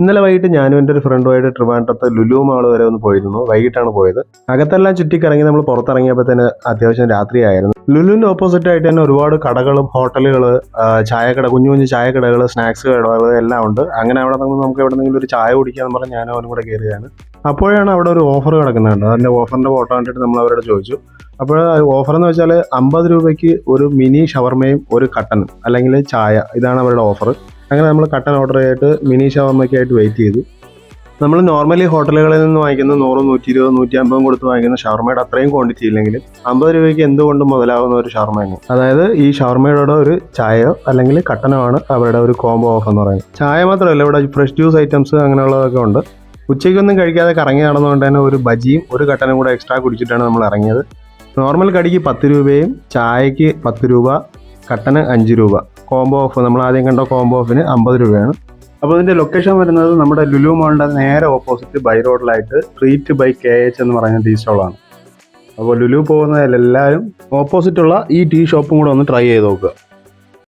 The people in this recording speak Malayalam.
ഇന്നലെ വൈകിട്ട് ഞാനും എന്റെ ഒരു ഫ്രണ്ടുമായിട്ട് ട്രിവാൻഡ്രത്ത് ലുലു മാൾ വരെ ഒന്ന് പോയിരുന്നു. വൈകിട്ടാണ് പോയത്. അകത്തെല്ലാം ചുറ്റിക്കറങ്ങി നമ്മൾ പുറത്തിറങ്ങിയപ്പോൾ തന്നെ അത്യാവശ്യം രാത്രിയായിരുന്നു. ലുലുവിന്റെ ഓപ്പോസിറ്റ് ആയിട്ട് തന്നെ ഒരുപാട് കടകളും ഹോട്ടലുകൾ ചായക്കട കുഞ്ഞു കുഞ്ഞു ചായക്കടകൾ സ്നാക്സ് കടകൾ എല്ലാം ഉണ്ട്. അങ്ങനെ അവിടെ നിന്ന് നമുക്ക് എവിടെന്നെങ്കിലും ഒരു ചായ കുടിക്കാന്ന് പറഞ്ഞാൽ ഞാനും അവനും കൂടെ കയറിയാണ് അപ്പോഴാണ് അവിടെ ഒരു ഓഫർ കിടക്കുന്നുണ്ട്. അതിന്റെ ഓഫറിന്റെ ഫോട്ടോ കണ്ടിട്ട് നമ്മൾ അവരോട് ചോദിച്ചു. അപ്പോൾ ഓഫർ എന്ന് വെച്ചാൽ അമ്പത് രൂപയ്ക്ക് ഒരു മിനി ഷവർമയും ഒരു കട്ടനും അല്ലെങ്കിൽ ചായ ഇതാണ് അവരുടെ ഓഫർ അങ്ങനെ നമ്മൾ കട്ടൻ ഓർഡർ ചെയ്തിട്ട് മിനി ഷവർമയ്ക്കായിട്ട് വെയിറ്റ് ചെയ്തു. നമ്മൾ നോർമലി ഹോട്ടലുകളിൽ നിന്ന് വാങ്ങിക്കുന്ന നൂറ് നൂറ്റി ഇരുപത് നൂറ്റി അമ്പതും കൊടുത്ത് വാങ്ങിക്കുന്ന ഷവർമയുടെ അത്രയും ക്വാണ്ടിറ്റി ഇല്ലെങ്കിലും അമ്പത് രൂപയ്ക്ക് എന്തുകൊണ്ടും മുതലാവുന്ന ഒരു ഷവർമയാണ്. അതായത് ഈ ഷവർമയുടെ ഒരു ചായയോ അല്ലെങ്കിൽ കട്ടനോ ആണ് അവരുടെ ഒരു കോംബോ ഓഫ് എന്ന് പറയുന്നത്. ചായ മാത്രമല്ല ഇവിടെ ഫ്രഷ് ജ്യൂസ് ഐറ്റംസ് അങ്ങനെയുള്ളതൊക്കെ ഉണ്ട്. ഉച്ചയ്ക്കൊന്നും കഴിക്കാതെ കറങ്ങി നടന്നുകൊണ്ട് തന്നെ ഒരു ബജിയും ഒരു കട്ടനും കൂടെ എക്സ്ട്രാ കുടിച്ചിട്ടാണ് നമ്മൾ ഇറങ്ങിയത്. നോർമൽ കടിക്ക് പത്ത് രൂപയും ചായയ്ക്ക് പത്ത് രൂപ കട്ടന് അഞ്ച് രൂപ. കോംബോ ഓഫ് നമ്മൾ ആദ്യം കണ്ട കോംബോ ഓഫിന് അമ്പത് രൂപയാണ്. അപ്പോൾ ഇതിന്റെ ലൊക്കേഷൻ വരുന്നത് നമ്മുടെ ലുലു മോളിന്റെ നേരെ ഓപ്പോസിറ്റ് ബൈ റോഡിലായിട്ട് ട്രീറ്റ് ബൈ കെ എച്ച് എന്ന് പറയുന്ന ടീ സ്റ്റോളാണ് അപ്പോൾ ലുലു പോകുന്നതിലെല്ലാവരും ഓപ്പോസിറ്റുള്ള ഈ ടീ ഷോപ്പും കൂടെ ഒന്ന് ട്രൈ ചെയ്ത് നോക്കുക.